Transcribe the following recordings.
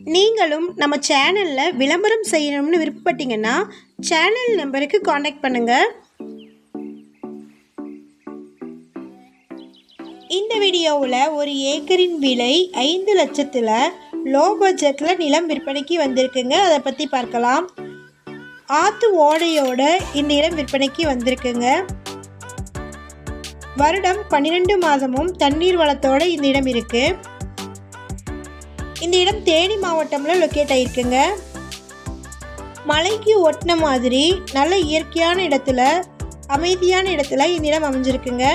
நீங்களும் நம்ம சேனலில் விளம்பரம் செய்யணும்னு விருப்பப்பட்டீங்கன்னா சேனல் நம்பருக்கு காண்டாக்ட் பண்ணுங்கள் இந்த வீடியோவில் ஒரு ஏக்கரின் விலை ஐந்து லட்சத்தில் லோ பட்ஜெட்டில் நிலம் விற்பனைக்கு வந்திருக்குங்க. அதை பற்றி பார்க்கலாம். ஆற்று ஓடையோட இந்த இடம் விற்பனைக்கு வந்திருக்குங்க. வருடம் பன்னிரெண்டு மாதமும் தண்ணீர் வளத்தோடு இந்த இடம் இருக்குது இந்த இடம் தேனி மாவட்டம்ல லொக்கேட் ஆயிருக்குங்க. மலைக்கு ஒட்டின மாதிரி நல்ல இயற்கையான இடத்துல அமைதியான இடத்துல இந்த இடம் அமைஞ்சிருக்குங்க.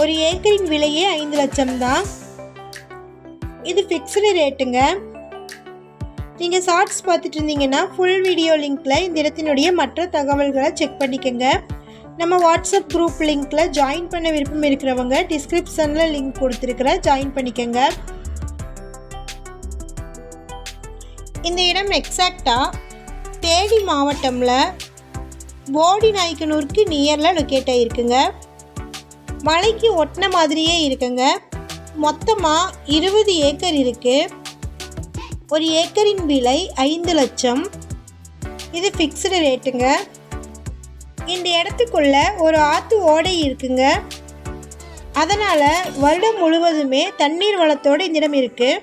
ஒரு ஏக்கரின் விலையே ஐந்து லட்சம் தான். இது ஃபிக்ஸ்டு ரேட்டுங்க நீங்கள் ஷார்ட்ஸ் பார்த்துட்டு இருந்தீங்கன்னா ஃபுல் வீடியோ லிங்க்கில் இந்த இடத்தினுடைய மற்ற தகவல்களை செக் பண்ணிக்கோங்க. நம்ம வாட்ஸ்அப் குரூப் லிங்க்கில் ஜாயின் பண்ண விருப்பம் இருக்கிறவங்க டிஸ்கிரிப்ஷனில் லிங்க் கொடுத்துருக்குறேன் ஜாயின் பண்ணிக்கோங்க. இந்த இடம் எக்ஸாக்டாக தேனி மாவட்டமில் போடி நாய்க்கனூருக்கு நியரில் லொக்கேட் ஆகிருக்குங்க மலைக்கு ஒட்டின மாதிரியே இருக்குங்க. மொத்தமாக இருபது ஏக்கர் இருக்குது ஒரு ஏக்கரின் விலை ஐந்து லட்சம். இது ஃபிக்ஸ்டு ரேட்டுங்க இந்த இடத்துக்குள்ள ஒரு ஆற்று ஓடை இருக்குங்க. அதனால் வருடம் முழுவதுமே தண்ணீர் வளத்தோடு இந்த இடம் இருக்குது